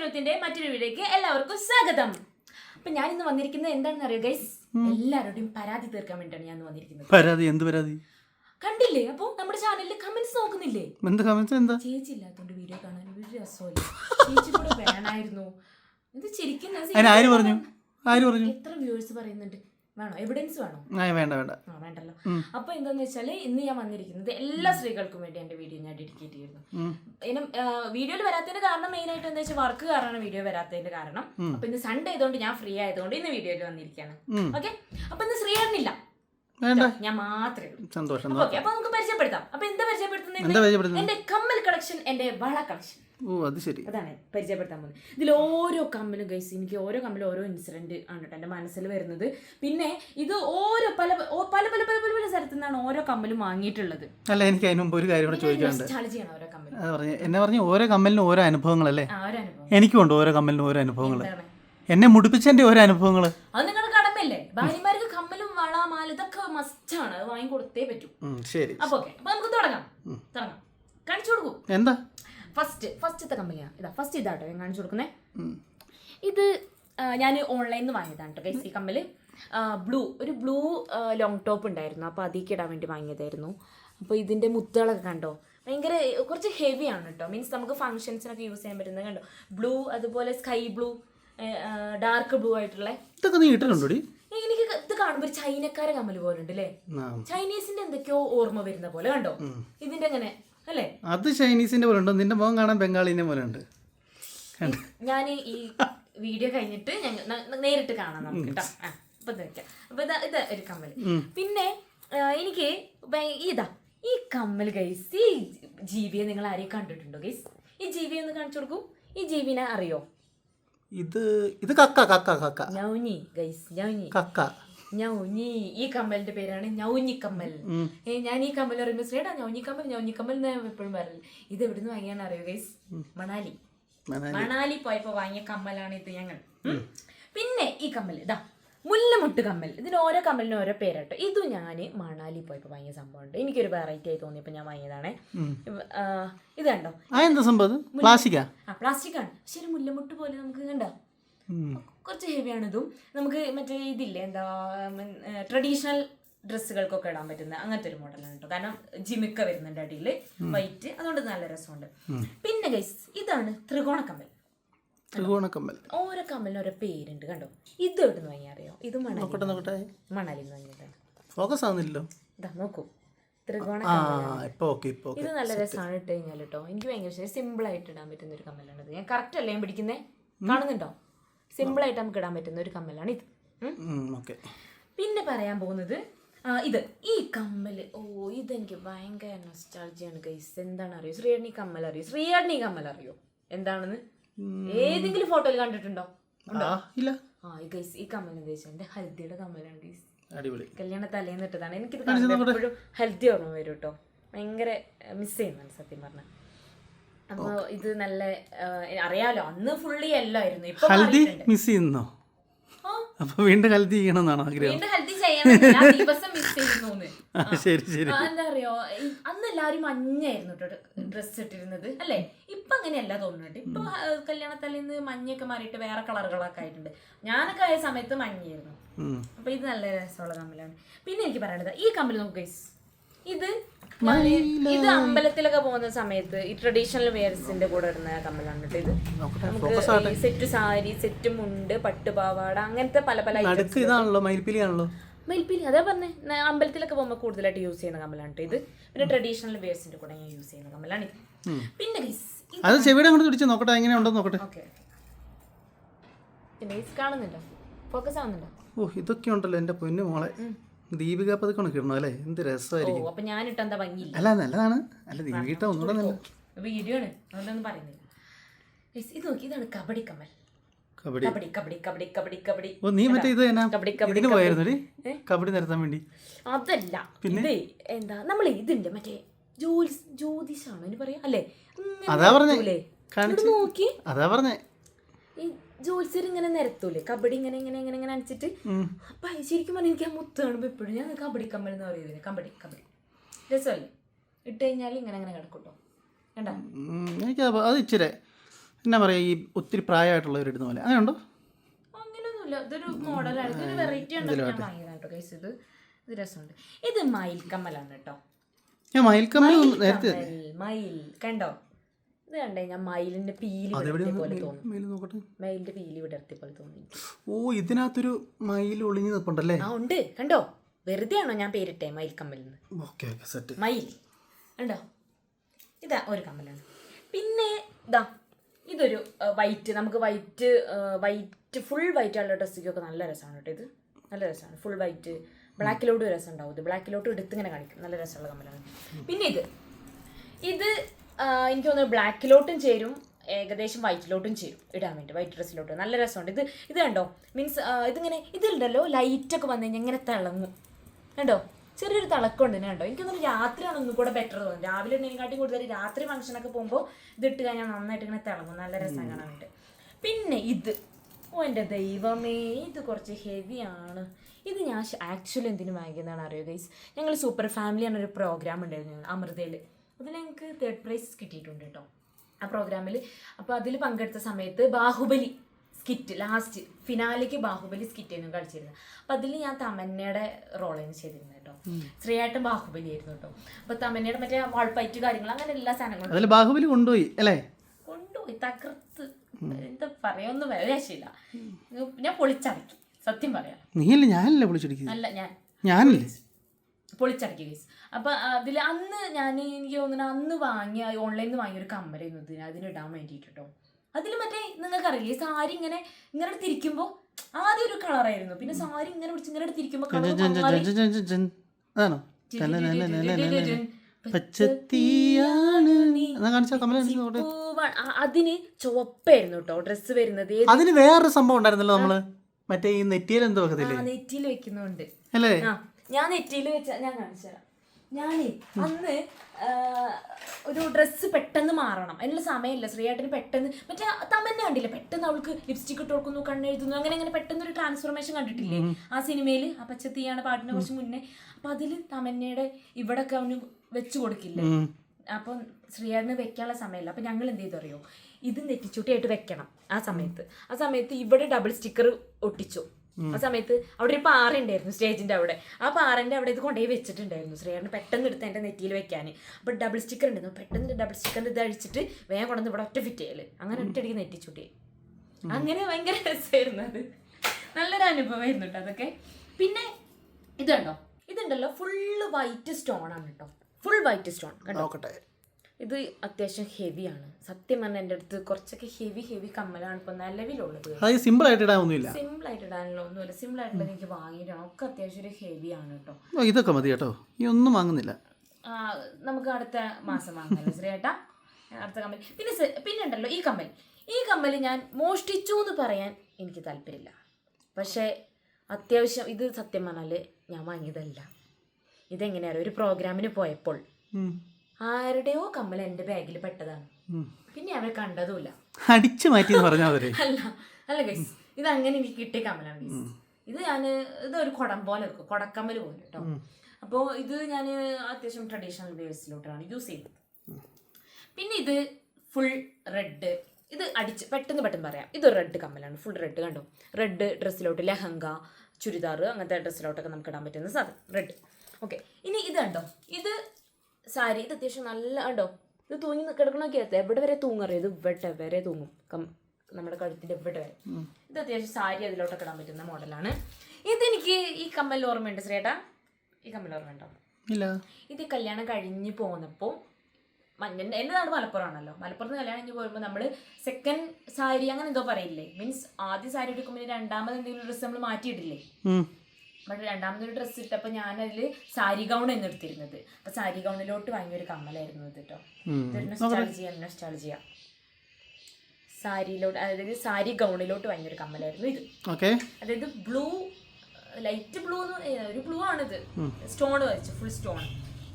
ഷുനൂത്തിന്റെ മറ്റൊരു വീഡിയോക്ക് എല്ലാവർക്കും സ്വാഗതം. അപ്പൊ ഞാൻ ഇന്ന് വന്നിരിക്കുന്നത് എന്താണെന്ന് അറിയോ ഗൈസ് എല്ലാവരുടെയും പരാതി തീർക്കാൻ വേണ്ടിയാണ് ഞാൻ വന്നിരിക്കുന്നത്. പരാതി? എന്ത് പരാതി? കണ്ടില്ലേ? അപ്പൊ നമ്മുടെ ചാനലിൽ കമന്റ്സ് നോക്കുന്നില്ലേ? എന്ത് കമന്റ്സ് എന്താ? ചേച്ചി ഇല്ലാത്തോണ്ട് വീഡിയോ കാണാൻ ഒരു രസമില്ല ചേച്ചി കൂടെ വേണമായിരുന്നു. ഇത് അതിന് ആര് പറഞ്ഞു? ആര് പറഞ്ഞു? എത്ര വ്യൂവേഴ്സ് പറയുന്നുണ്ട്. വേണോ? എവിഡൻസ് വേണോ? വേണ്ട വേണ്ട. ആ വേണ്ടല്ലോ. അപ്പൊ എന്താന്ന് വെച്ചാൽ ഇന്ന് ഞാൻ വന്നിരിക്കുന്നത് എല്ലാ സ്ത്രീകൾക്കും വേണ്ടി എന്റെ വീഡിയോ ഞാൻ ഡെഡിക്കേറ്റ് ചെയ്യുന്നു. ഇനം വീഡിയോയിൽ വരാത്തതിന്റെ കാരണം മെയിൻ ആയിട്ട് എന്താ വെച്ചാൽ വർക്ക് കാരണമാണ് വീഡിയോ വരാത്തതിന്റെ കാരണം. അപ്പൊ ഇന്ന് സൺഡേ ആയതുകൊണ്ട് ഞാൻ ഫ്രീ ആയതുകൊണ്ട് ഇന്ന് വീഡിയോയിൽ വന്നിരിക്കുകയാണ്. ഓക്കെ അപ്പൊ ഇന്ന് ശ്രീ ആയിരുന്നില്ല. ഞാൻ മാത്രമേ സന്തോഷം ഓക്കെ അപ്പൊ നമുക്ക് പരിചയപ്പെടുത്താം. അപ്പൊ എന്താ പരിചയപ്പെടുത്തുന്നത്? എന്റെ കമ്മൽ കളക്ഷൻ എന്റെ വള കളക്ഷൻ. ഓ അത് ശരി. അതാണ് പരിചയപ്പെടുത്താൻ പോകുന്നത്. ഇതിൽ ഓരോ കമ്മലും ഗൈസ് എനിക്ക് ഓരോ കമ്മലും ഓരോ ഇൻസിഡന്റ് ആണ് കേട്ടോ എന്റെ മനസ്സിൽ വരുന്നത്. പിന്നെ ഇത് ഓരോ പല പല പല പല പല പല സ്ഥലത്തു നിന്നാണ് ഓരോ കമ്മലും വാങ്ങിയിട്ടുള്ളത്. അല്ല എനിക്ക് അതിന് മുമ്പ് ഒരു കാര്യം കൂടെ ചോദിക്കാനുണ്ട്. എന്നെ പറഞ്ഞു ഓരോ കമ്മലിനും ഓരോ അനുഭവങ്ങളല്ലേ എനിക്കും ഉണ്ട് ഓരോ കമ്മലിനും ഓരോ അനുഭവങ്ങൾ. എന്നെ മുടിപ്പിച്ചതിന്റെ ഓരോ അനുഭവങ്ങൾ. അത് നിങ്ങളുടെ കടമല്ലേ മാല മസ്റ്റാണ് അത് വാങ്ങി കൊടുത്തേ പറ്റൂ. ശരി. അപ്പൊ ഓക്കെ അപ്പൊ നമുക്ക് തുടങ്ങാം. തുടങ്ങാം. കാണിച്ചു കൊടുക്കൂ. എന്താ? ഫസ്റ്റ് ഫസ്റ്റത്തെ കമ്പനിയാണ് ഇതാ ഫസ്റ്റ് ഇതാട്ടോ ഞാൻ കാണിച്ചു കൊടുക്കുന്നേ. ഇത് ഞാൻ ഓൺലൈനിൽ നിന്ന് വാങ്ങിയതാണ് കേട്ടോ ഗൈസ് ഈ കമ്മൽ ബ്ലൂ ഒരു ബ്ലൂ ലോങ് ടോപ്പ് ഉണ്ടായിരുന്നു. അപ്പോൾ അതിലേക്ക് ഇടാൻ വേണ്ടി വാങ്ങിയതായിരുന്നു. അപ്പോൾ ഇതിന്റെ മുത്തുകളൊക്കെ കണ്ടോ? ഭയങ്കര കുറച്ച് ഹെവി ആണ് കേട്ടോ മീൻസ് നമുക്ക് ഫങ്ഷൻസിനൊക്കെ യൂസ് ചെയ്യാൻ പറ്റുന്നത് കണ്ടോ? ബ്ലൂ അതുപോലെ സ്കൈ ബ്ലൂ ഡാർക്ക് ബ്ലൂ ആയിട്ടുള്ള ഇതൊക്കെ നീ ഇട്ടിട്ടുണ്ടോടി? എനിക്ക് ഇത് കാണുമ്പോൾ ഒരു ചൈനക്കാരെ കമ്മൽ പോലെ ഉണ്ട് അല്ലേ. ചൈനീസിന്റെ എന്തൊക്കെയോ ഓർമ്മ വരുന്ന പോലെ കണ്ടോ ഇതിന്റെ അങ്ങനെ അല്ലേ അത് ചൈനീസിന്റെ പോലെ ഉണ്ട് നിന്റെ മുഖം കാണാൻ ബംഗാളിന്റെ പോലെ ഉണ്ട് ഞാൻ ഈ വീഡിയോ കഴിഞ്ഞിട്ട് ഞങ്ങൾ നേരിട്ട് കാണാം നമുക്ക് കേട്ടോ അപ്പൊ അപ്പൊ ഇതാ ഇത് ഒരു കമ്മൽ പിന്നെ എനിക്ക് ഇതാ ഈ കമ്മൽ ഗൈസ് ഈ ജീവിയെ നിങ്ങൾ ആരെയും കണ്ടിട്ടുണ്ടോ ഗൈസ് ഈ ജീവിയെ ഒന്ന് കാണിച്ചു കൊടുക്കൂ ഈ ജീവിനെ അറിയോ ഇത് ഇത് കക്ക കക്ക കക്ക. ഞൗനി ഗൈസ് ഞൗനി. കക്ക. ഞൗനി ഈ കമ്മലിന്റെ പേരാണ് ഞൗഞ്ഞി കമ്മൽ. ഏ ഞാൻ ഈ കമ്മൽ പറയുമ്പോൾ ശ്രീടാ ഞൗഞ്ഞി കമ്മൽ ഞൗഞ്ഞി കമ്മൽ എന്ന് എപ്പോഴും പറയില്ല ഇത് എവിടുന്ന് വാങ്ങിയാന്ന് അറിയോ ഗൈസ് മണാലി. മണാലി. മണാലി പോയപ്പോ വാങ്ങിയ കമ്മലാണ് ഇത് ഞങ്ങൾ. പിന്നെ ഈ കമ്മൽ ഇതാ മുല്ലമുട്ട് കമ്മൽ. ഇതിന് ഓരോ കമ്മലിനും ഓരോ പേരാട്ടോ. ഇതും ഞാൻ മണാലി പോയപ്പോ വാങ്ങിയ സംഭവമുണ്ട്. എനിക്കൊരു വെറൈറ്റി ആയി തോന്നിയപ്പോൾ ഞാൻ വാങ്ങിയതാണേ. ഇത് കണ്ടോ? ആ എന്താ സംഭവം ഇത്? പ്ലാസ്റ്റിക്കാ? ആ പ്ലാസ്റ്റിക് ആണ്. ശരി ഒരു മുല്ലമുട്ട് പോലെ നമുക്ക് കണ്ടോ. കുറച്ച് ഹെവിയാണ് ഇതും. നമുക്ക് മറ്റേ ഇതില്ലേ എന്താ ട്രഡീഷണൽ ഡ്രസ്സുകൾക്കൊക്കെ ഇടാൻ പറ്റുന്ന അങ്ങനത്തെ ഒരു മോഡലാണ് കേട്ടോ. കാരണം ജിമിക്ക വരുന്നുണ്ട് അടിയിൽ വൈറ്റ് അതുകൊണ്ട് നല്ല രസമുണ്ട്. പിന്നെ ഗൈസ് ഇതാണ് ത്രികോണ കമ്മൽ ത്രികോണ കമ്മൽ ഓരോ കമ്മലിന് ഓരോ പേരുണ്ട് കണ്ടോ? ഇത് എവിടെ നിന്ന് വാങ്ങിയ അറിയോ? ഇത് മണാലി നോക്കട്ടെ നോക്കട്ടെ മണലിൽ നിന്ന് വാങ്ങിയതാണ്. ഫോക്കസ് ആവുന്നില്ലല്ലോ. ഇതാ നോക്കൂ. ത്രികോണ ഇത്. നല്ല രസമാണ് ഇട്ട് കഴിഞ്ഞാൽ കേട്ടോ എനിക്ക് ഭയങ്കര സിമ്പിൾ ആയിട്ട് ഇടാൻ പറ്റുന്ന ഒരു കമ്മലാണ് ഇത്. ഞാൻ കറക്റ്റ് അല്ലേ ഞാൻ പിടിക്കുന്നേ? കാണുന്നുണ്ടോ? സിമ്പിൾ ആയിട്ട് നമുക്ക് ഇടാൻ പറ്റുന്ന ഒരു കമ്മലാണ് ഇത്. പിന്നെ പറയാൻ പോകുന്നത് ഇത്. ഈ കമ്മൽ ഓ ഇതെനിക്ക് ഭയങ്കര നൊസ്റ്റാൾജിയാണ് ഗൈസ് എന്താണ് അറിയോ ശ്രീയണ്ണി കമ്മൽ അറിയോ ശ്രീയണ്ണി കമ്മൽ അറിയോ എന്താണെന്ന്? ഏതെങ്കിലും ഫോട്ടോയിൽ കണ്ടിട്ടുണ്ടോ? ഇല്ല. ആ ഈ ഗൈസ് ഈ കമ്മൽ എന്താ വെച്ചാൽ എന്റെ ഹൽദിയുടെ കമ്മലാണ് ഗൈസ് അടിപൊളി. കല്യാണ തലേന്ന് ഇട്ടതാണ്. എനിക്കിത് എപ്പോഴും ഹെൽത്തി ഓർമ്മ വരും കേട്ടോ ഭയങ്കര മിസ് ചെയ്യുന്നുണ്ട് സത്യം പറഞ്ഞ. അപ്പൊ ഇത് നല്ല അറിയാലോ അന്ന് ഫുള്ളി എല്ലായിരുന്നു ഇപ്പൊ. മിസ് ചെയ്യുന്നോ? അപ്പൊ വീണ്ടും ഹൽദി ചെയ്യണമെന്നാണ് ആഗ്രഹം? വീണ്ടും ഹെൽത്തി ശരി ശരി. എന്താ അറിയോ? അന്ന് എല്ലാരും മഞ്ഞായിരുന്നു കേട്ടോ ഡ്രസ്സ് ഇട്ടിരുന്നത്. അല്ലെ? ഇപ്പൊ അങ്ങനെയല്ല തോന്നുന്നുണ്ട്. ഇപ്പൊ കല്യാണത്തലേന്ന് മഞ്ഞയൊക്കെ മാറിയിട്ട് വേറെ കളറുകളൊക്കെ ആയിട്ടുണ്ട്. ഞാനൊക്കെ ആയ സമയത്ത് മഞ്ഞായിരുന്നു. അപ്പൊ ഇത് നല്ല രസമുള്ള കമ്മലാണ് പിന്നെ എനിക്ക് പറയാനുള്ളത് ഈ കമ്മൽ നോക്ക്. ഇത് ഇത് അമ്പലത്തിലൊക്കെ പോകുന്ന സമയത്ത് ഈ ട്രഡീഷണൽ വെയർസിന്റെ കൂടെ ഇടുന്ന കമ്മലാണ് ഇത്. നമുക്ക് സെറ്റ് സാരി സെറ്റ് മുണ്ട് പട്ടുപാവാട അങ്ങനത്തെ പല പല ഇതാണല്ലോ മയിൽപ്പിലി ആണല്ലോ. മയിൽപ്പീലി അതാ പറഞ്ഞേ അമ്പലത്തിലൊക്കെ പോകുമ്പോൾ കൂടുതലായിട്ട് യൂസ് ചെയ്യുന്ന കമ്മലാണ് ഇത്. പിന്നെ ട്രഡീഷണൽ വേഴ്സിന്റെ കൂടെ ഞാൻ യൂസ് ചെയ്യുന്ന കമ്മലാണ് ഇത്. പിന്നെ ഗൈസ് അത് ചെവിയുടെ അങ്ങോട്ട് പിടിച്ച് നോക്കട്ടെ എങ്ങനെ ഉണ്ടോ നോക്കട്ടെ ഓക്കെ പിന്നെ ഗൈസ് കാണുന്നുണ്ടോ? ഫോക്കസ് ആവുന്നുണ്ടോ? ഓ ഇതൊക്കെ ഉണ്ടല്ലോ എന്റെ പൊന്നു മോളെ. ദീപിക പതുക്കണം കിടണം അല്ലേ? എന്ത് ഓ രസമായിരിക്കും അപ്പൊ ഇട്ട എന്താ ഭംഗിയില്ല അല്ല നല്ലതാണ്. അല്ല ദീപിക ഇട്ട ഒന്നുകൂടെ നല്ല വീഡിയോ ആണ്. അതുകൊണ്ടൊന്നും പറയുന്നില്ല. ഇത് നോക്കി ഇതാണ് കബഡി കമ്മൽ. കബഡി. കബഡി കബഡി കബഡി കബഡി ഓ നീ മറ്റേ ഇത് തന്നെ കബഡി കബഡി ഇതിന് പോയായിരുന്നു കബഡി നിരത്താൻ വേണ്ടി. അതല്ല പിന്നെ? എന്താ നമ്മൾ ഇതിന്റെ മറ്റേ ജോലി ജ്യോതിഷാണ് ഇനി പറയാ? അല്ലേ? ഇങ്ങനെ അതാ പറഞ്ഞേ. കാണിച്ചു നോക്കി. അതാ പറഞ്ഞേ. ഈ ജോത്സ്യർ ഇങ്ങനെ നിരത്തൂലേ? കബഡി ഇങ്ങനെ ഇങ്ങനെ ഇങ്ങനെ ഇങ്ങനെ അടിച്ചിട്ട്. അപ്പൊ ശരിക്കും പറഞ്ഞാൽ എനിക്ക് ആ മുത്ത് കാണുമ്പോൾ എപ്പോഴും ഞാൻ കബഡി കമ്മൽ എന്ന് പറയുന്നത് കബഡി കബഡി. രസമല്ലേ? ഇട്ട് കഴിഞ്ഞാൽ ഇങ്ങനെ ഇങ്ങനെ കിടക്കൂട്ടോ കണ്ടോ? ഉം, എനിക്ക് അത് ഇച്ചിരി എന്നാ പറയുക ഈ ഒത്തിരി പ്രായമായിട്ടുള്ളവർ ഇടുന്ന പോലെ. അങ്ങനെ ഉണ്ടോ അങ്ങനെയൊന്നുമില്ല. ഇതൊരു മോഡലാണ് ഇതൊരു വെറൈറ്റി ഉണ്ടെന്ന് ഞാൻ വാങ്ങിയതാണ് ഇത് ഇത് രസമുണ്ട്. ഇത് മയിൽ കമ്മലാണ് കേട്ടോ. ഞാൻ മയിൽ നേരത്തെ കമ്മൽ, മയിൽ. കണ്ടോ? ഇത് കണ്ടേ ഞാൻ മയിലിന്റെ പീലി വിടർത്തിയ പോലെ തോന്നും മയിൽ നോക്കട്ടെ. മയിലിന്റെ പീലി വിടർത്തിയ പോലെ തോന്നി. ഓ ഇതിനകത്തൊരു മയിൽ ഒളിഞ്ഞു നിൽപ്പുണ്ടല്ലേ ആ ഉണ്ട്. കണ്ടോ? വെറുതെ ആണോ ഞാൻ പേരിട്ടെ മയിൽ കമ്മലിന്ന് മയിൽ. കണ്ടോ? ഇതാ ഒരു കമ്മലാണ്. പിന്നെ ഇതാ ഇതൊരു വൈറ്റ് നമുക്ക് വൈറ്റ് വൈറ്റ് ഫുൾ വൈറ്റ് ഉള്ള ഡ്രസ്സിക്കൊക്കെ നല്ല രസമാണ് കേട്ടോ ഇത്. നല്ല രസമാണ് ഫുൾ വൈറ്റ് ബ്ലാക്കിലോട്ട് രസം ഉണ്ടാവും ഇത്. ബ്ലാക്കിലോട്ട് എടുത്ത് ഇങ്ങനെ കാണിക്കും. നല്ല രസമുള്ള കമ്മലാണ്. പിന്നെ ഇത്. ഇത് എനിക്ക് തോന്നുന്നു ബ്ലാക്കിലോട്ടും ചേരും ഏകദേശം വൈറ്റിലോട്ടും ചേരും ഇടാൻ വേണ്ടി. വൈറ്റ് ഡ്രസ്സിലോട്ട് നല്ല രസമുണ്ട്. ഇത് ഇത് കണ്ടോ? മീൻസ് ഇതിങ്ങനെ ഇതിലുണ്ടല്ലോ ലൈറ്റൊക്കെ വന്നു കഴിഞ്ഞാൽ ഇങ്ങനെ തിളങ്ങും. കണ്ടോ? ചെറിയൊരു തിളക്കമുണ്ട് തന്നെ കേട്ടോ എനിക്കൊന്നും രാത്രിയാണ് ഒന്നും കൂടെ ബെറ്റർ തോന്നുന്നത്. രാവിലെ ഉണ്ടെങ്കിൽ കൂടുതൽ രാത്രി ഫംഗ്ഷനൊക്കെ പോകുമ്പോൾ ഇത് ഇട്ട് കഴിഞ്ഞാൽ നന്നായിട്ട് ഇങ്ങനെ തിളങ്ങും. നല്ല രസം കാണാനായിട്ട്. പിന്നെ ഇത്. ഓ എന്റെ ദൈവമേ ഇത് കുറച്ച് ഹെവിയാണ് ഇത് ഞാൻ ആക്ച്വലി എന്തിനു വാങ്ങിക്കുന്നതാണ് അറിയോ ഗൈസ് ഞങ്ങൾ സൂപ്പർ ഫാമിലി എന്നൊരു പ്രോഗ്രാം ഉണ്ടായിരുന്നു അമൃതയിൽ അതിൽ ഞങ്ങൾക്ക് തേർഡ് പ്രൈസ് കിട്ടിയിട്ടുണ്ട് കേട്ടോ ആ പ്രോഗ്രാമിൽ അപ്പോൾ അതിൽ പങ്കെടുത്ത സമയത്ത് ബാഹുബലി സ്കിറ്റ് ലാസ്റ്റ് ഫിനാലിക്ക് ബാഹുബലി സ്കിറ്റ് ആയിരുന്നു കളിച്ചിരുന്നത്. അപ്പം അതിൽ ഞാൻ തമന്നയുടെ റോളായിരുന്നു ചെയ്തിരുന്നത് കേട്ടോ. ശ്രീയായിട്ടും ബാഹുബലി ആയിരുന്നു കേട്ടോ. അപ്പോൾ തമന്നയുടെ മറ്റേ വാൾപ്പയറ്റ് കാര്യങ്ങൾ അങ്ങനെ എല്ലാ സാധനങ്ങളും അതിൽ ബാഹുബലി കൊണ്ടുപോയി അല്ലേ? കൊണ്ടുപോയി തകർത്ത്. എന്താ പറയൊന്നും വരശില്ല ഞാൻ പൊളിച്ചടക്കി സത്യം പറയാം. നീയല്ലേ ഞാനല്ലേ വിളിച്ചിടിക്കുന്നത് അല്ല ഞാൻ. ഞാനല്ലേ? പൊളിച്ചടക്കി ഗൈസ് അപ്പൊ അതിൽ അന്ന് ഞാൻ എനിക്ക് തോന്നുന്നു അന്ന് വാങ്ങിയ ഓൺലൈനിൽ നിന്ന് വാങ്ങിയ ഒരു കമ്മലായിരുന്നു ഇതിന്. അതിനിടാൻ വേണ്ടിയിട്ട് കേട്ടോ. അതിൽ മറ്റേ നിങ്ങൾക്കറിയില്ലേ സാരി ഇങ്ങനെ ഇങ്ങനെ തിരിക്കുമ്പോൾ ആദ്യം ഒരു കളറായിരുന്നു പിന്നെ സാരി ഇങ്ങനെ പിടിച്ച് ഇങ്ങനെ തിരിക്കുമ്പോൾ അതിന് ചുവപ്പായിരുന്നു കേട്ടോ ഡ്രസ് വരുന്നത്. അതിന് വേറൊരു സംഭവം ഉണ്ടായിരുന്നല്ലോ നമ്മൾ? മറ്റേ ഈ നെറ്റിയിൽ എന്തോ നെറ്റിയിൽ വെക്കുന്നുണ്ട്. അല്ലേ? ഞാൻ നെറ്റിയിൽ വെച്ച ഞാൻ കാണിച്ചു തരാം. ഞാനേ അന്ന് ഒരു ഡ്രസ്സ് പെട്ടെന്ന് മാറണം. അതിനുള്ള സമയമില്ല ശ്രീയേട്ടന് പെട്ടെന്ന്. മറ്റേ തമ്മന്നെ കണ്ടില്ല? പെട്ടെന്ന് അവൾക്ക് ലിപ്സ്റ്റിക് ഇട്ട് കൊടുക്കുന്നു കണ്ണെഴുതുന്നു അങ്ങനെ അങ്ങനെ പെട്ടെന്ന് ഒരു ട്രാൻസ്ഫോർമേഷൻ കണ്ടിട്ടില്ലേ ആ സിനിമയിൽ ആ പച്ചത്തീയാണ് പാട്ടിന് കുറച്ച് മുന്നേ. അപ്പൊ അതിൽ തമന്നയുടെ ഇവിടൊക്കെ അവന് വെച്ചു കൊടുക്കില്ലേ? അപ്പൊ അപ്പം ശ്രീയേട്ടന് വെക്കാനുള്ള സമയമില്ല. അപ്പം ഞങ്ങൾ എന്ത് ചെയ്തു അറിയോ ഇത് നെറ്റിച്ചൂട്ടിയായിട്ട് വെക്കണം ആ സമയത്ത്. ആ സമയത്ത് ഇവിടെ ഡബിൾ സ്റ്റിക്കർ ഒട്ടിച്ചു. ആ സമയത്ത് അവിടെ ഒരു പാറ ഉണ്ടായിരുന്നു സ്റ്റേജിന്റെ അവിടെ. ആ പാറന്റെ അവിടെ ഇത് കൊണ്ടുപോയി വെച്ചിട്ടുണ്ടായിരുന്നു ശ്രീയേട്ടന് പെട്ടെന്ന് എടുത്ത് എന്റെ നെറ്റിയിൽ വെക്കാൻ അപ്പൊ ഡബിൾ സ്റ്റിക്കർ ഉണ്ടായിരുന്നു. പെട്ടെന്ന് ഡബിൾ സ്റ്റിക്കർ ഇത് അഴിച്ചിട്ട് വേഗം കൊണ്ടുവന്ന് ഇവിടെ ഒറ്റ ഫിറ്റ് ചെയ്യൽ. അങ്ങനെ ഒറ്റയടിക്ക് നെറ്റിച്ചുട്ടി. അങ്ങനെ ഭയങ്കര രസമായിരുന്നു അത്. നല്ലൊരു അനുഭവമായിരുന്നു കേട്ടോ അതൊക്കെ. പിന്നെ ഇതുണ്ടോ? കണ്ടോ ഇതുണ്ടല്ലോ ഫുള്ള് വൈറ്റ് സ്റ്റോൺ ആണ് കേട്ടോ ഫുൾ വൈറ്റ് സ്റ്റോൺ നോക്കട്ടെ. ഇത് അത്യാവശ്യം ഹെവിയാണ്. സത്യം പറഞ്ഞാൽ എന്റെ അടുത്ത് കുറച്ചൊക്കെ ഹെവി ഹെവി കമ്മലാണ് ഇപ്പോൾ നിലവിലുള്ളത്. അത് സിമ്പിൾ ആയിട്ട് ഇടാനൊന്നുമില്ല സിമ്പിൾ ആയിട്ട് ഇടാനുള്ള ഒന്നുമില്ല. സിമ്പിൾ ആയിട്ടുള്ള എനിക്ക് വാങ്ങിയിട്ടാണ് ഒക്കെ അത്യാവശ്യം ഒരു ഹെവിയാണ് കേട്ടോ. ഇതൊക്കെ മതി കേട്ടോ. ഈ ഒന്നും വാങ്ങുന്നില്ല. ആ, നമുക്ക് അടുത്ത മാസം വാങ്ങാമല്ലോ ഏട്ടാ അടുത്ത കമ്മൽ. പിന്നെ പിന്നെ ഉണ്ടല്ലോ ഈ കമ്മൽ. ഈ കമ്മൽ ഞാൻ മോഷ്ടിച്ചു എന്ന് പറയാൻ എനിക്ക് താല്പര്യമില്ല. പക്ഷേ അത്യാവശ്യം ഇത് സത്യം പറഞ്ഞാൽ ഞാൻ വാങ്ങിയതല്ല. ഇതെങ്ങനെയാണ് ഒരു പ്രോഗ്രാമിന് പോയപ്പോൾ. ആരുടെയോ കമ്മൽ എന്റെ ബാഗിൽ പെട്ടതാണ്. പിന്നെ അവരെ കണ്ടതുമില്ല. അടിച്ചു മാറ്റി അല്ല അല്ല ഗൈസ് ഇത് അങ്ങനെ എനിക്ക് കിട്ടിയ കമ്മലാണ് ഗൈസ് ഇത് ഞാൻ ഇത് ഒരു കുടം പോലെ വെക്കും കുടക്കമ്മൽ പോലെ കേട്ടോ അപ്പോൾ ഇത് ഞാൻ അത്യാവശ്യം ട്രഡീഷണൽ വേസിലോട്ടാണ് യൂസ് ചെയ്യുന്നത്. പിന്നെ ഇത് ഫുൾ റെഡ് ഇത് അടിച്ച് പെട്ടെന്ന് പെട്ടെന്ന് പറയാം. ഇത് റെഡ് കമ്മലാണ് ഫുൾ റെഡ് കണ്ടോ? റെഡ് ഡ്രസ്സിലോട്ട് ലെഹങ്ക ചുരിദാർ അങ്ങനത്തെ ഡ്രസ്സിലോട്ടൊക്കെ നമുക്ക് ഇടാൻ പറ്റുന്ന സാധനം റെഡ് ഓക്കെ ഇനി ഇത് കണ്ടോ? ഇത് സാരി ഇത് അത്യാവശ്യം നല്ല കണ്ടോ? ഇത് തൂങ്ങി കിടക്കണമൊക്കെ എവിടെ വരെ തൂങ്ങറിയത് ഇത് ഇവിടെ വരെ തൂങ്ങും. കം നമ്മുടെ കഴുത്തിന്റെ ഇവിടെ വരെ. ഇത് അത്യാവശ്യം സാരി അതിലോട്ടൊക്കെ ഇടാൻ പറ്റുന്ന മോഡലാണ്. ഇതെനിക്ക് ഈ കമ്മൽ ഓർമ്മയുണ്ട് ശ്രീട്ടാ ഈ കമ്മൽ ഓർമ്മയുണ്ടോ ഇല്ല. ഇത് കല്യാണം കഴിഞ്ഞ് പോന്നപ്പോൾ മഞ്ഞന്റെ എന്റെ നാട് മലപ്പുറമാണല്ലോ. മലപ്പുറത്ത് കല്യാണം കഴിഞ്ഞ് പോരുമ്പോൾ നമ്മൾ സെക്കൻഡ് സാരി അങ്ങനെ എന്തോ പറയില്ലേ? മീൻസ് ആദ്യ സാരി എടുക്കുമ്പോൾ രണ്ടാമത് എന്തെങ്കിലും ഡ്രസ്സ് നമ്മൾ മാറ്റിയിട്ടില്ലേ. ബട്ട് രണ്ടാമതൊരു ഡ്രസ്സ് ഇട്ടപ്പോൾ ഞാനതിൽ സാരി ഗൗൺ എന്ന് എടുത്തിരുന്നത്. അപ്പം സാരി ഗൗണിലോട്ട് വാങ്ങിയ ഒരു കമ്മലായിരുന്നു ഇത് കേട്ടോ. ഇതൊരു നൊസ്റ്റാൾജിയ നൊസ്റ്റാൾജിയ സാരിയിലോട്ട് അതായത് സാരി ഗൗണിലോട്ട് വാങ്ങിയ ഒരു കമ്മലായിരുന്നു ഇത്. ഓക്കെ. അതായത് ബ്ലൂ ലൈറ്റ് ബ്ലൂ ഒരു ബ്ലൂ ആണിത്. സ്റ്റോൺ വരച്ച് ഫുൾ സ്റ്റോൺ.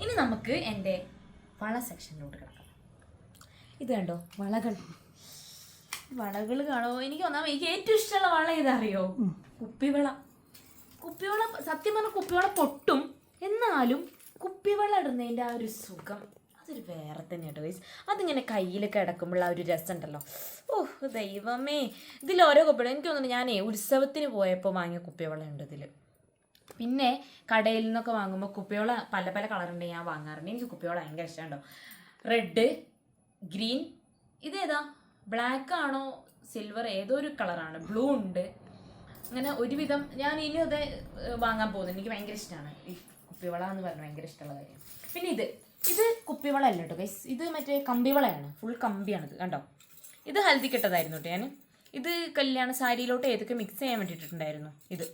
ഇനി നമുക്ക് എന്റെ വള സെക്ഷനിലോട്ട് കിടക്കാം. ഇത് കണ്ടോ? വളകൾ. വളകൾ കാണോ എനിക്ക് ഒന്നാമത് എനിക്ക് ഏറ്റവും ഇഷ്ടമുള്ള വള ഏതറിയോ കുപ്പിവള. കുപ്പിവള സത്യം പറഞ്ഞാൽ കുപ്പിവെള്ളം പൊട്ടും. എന്നാലും കുപ്പിവെള്ളം ഇടുന്നതിന്റെ ആ ഒരു സുഖം അതൊരു വേറെ തന്നെ കേട്ടോ ഗൈസ് അതിങ്ങനെ കയ്യിൽ കിടക്കുമ്പോൾ ആ ഒരു രസം ഉണ്ടല്ലോ ഓ ദൈവമേ. ഇതിൽ ഓരോ കുപ്പിവെള്ളം എനിക്ക് തോന്നുന്നു ഞാനേ ഉത്സവത്തിന് പോയപ്പോൾ വാങ്ങിയ കുപ്പിവെള്ളം ഉണ്ട് ഇതിൽ പിന്നെ കടയിൽ നിന്നൊക്കെ വാങ്ങുമ്പോൾ കുപ്പിവെള്ളം പല പല കളറുണ്ട് ഞാൻ വാങ്ങാറുണ്ട്. എനിക്ക് കുപ്പിവെള്ളം ഭയങ്കര ഇഷ്ടമുണ്ടോ റെഡ് ഗ്രീൻ ഇതേതാ? ബ്ലാക്ക് ആണോ സിൽവർ ഏതോ ഒരു കളറാണ് ബ്ലൂ ഉണ്ട്. അങ്ങനെ ഒരുവിധം ഞാൻ ഇനി അത് വാങ്ങാൻ പോകുന്നു എനിക്ക് ഭയങ്കര ഇഷ്ടമാണ് ഈ കുപ്പിവള എന്ന് പറഞ്ഞാൽ ഭയങ്കര ഇഷ്ടമുള്ള കാര്യം. പിന്നെ ഇത്. ഇത് കുപ്പിവള അല്ല കേട്ടോ ഗൈസ് ഇത് മറ്റേ കമ്പിവളയാണ്. ഫുൾ കമ്പിയാണിത്. കണ്ടോ? ഇത് ഹൽദി കെട്ടതായിരുന്നു കേട്ടോ ഞാൻ ഇത് കല്യാണ സാരിയിലോട്ട് ഏതൊക്കെ മിക്സ് ചെയ്യാൻ വേണ്ടിയിട്ടുണ്ടായിരുന്നു ഇത്.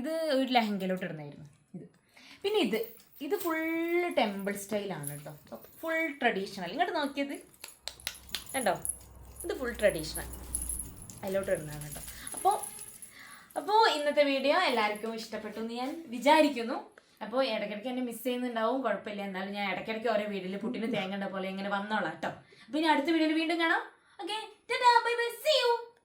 ഇത് ഒരു ലഹങ്കയിലോട്ട് ഇടുന്നായിരുന്നു ഇത്. പിന്നെ ഇത്. ഇത് ഫുള്ള് ടെമ്പിൾ സ്റ്റൈലാണ് കേട്ടോ. ഫുൾ ട്രഡീഷണൽ ഇങ്ങോട്ട് നോക്കിയത്. കണ്ടോ? ഇത് ഫുൾ ട്രഡീഷണൽ അതിലോട്ട് ഇടുന്നതാണ് കേട്ടോ. അപ്പോൾ അപ്പോൾ ഇന്നത്തെ വീഡിയോ എല്ലാവർക്കും ഇഷ്ടപ്പെട്ടു എന്ന് ഞാൻ വിചാരിക്കുന്നു. അപ്പോൾ ഇടയ്ക്കിടയ്ക്ക് എന്നെ മിസ് ചെയ്യുന്നുണ്ടാവും കുഴപ്പമില്ല. എന്നാലും ഞാൻ ഇടയ്ക്കിടയ്ക്ക് ഓരോ വീഡിയോയിൽ പുട്ടിന് തേങ്ങേണ്ട പോലെ ഇങ്ങനെ വന്നോളാം കേട്ടോ അപ്പോൾ ഇനി അടുത്ത വീഡിയോയിൽ വീണ്ടും കാണാം. Okay bye bye U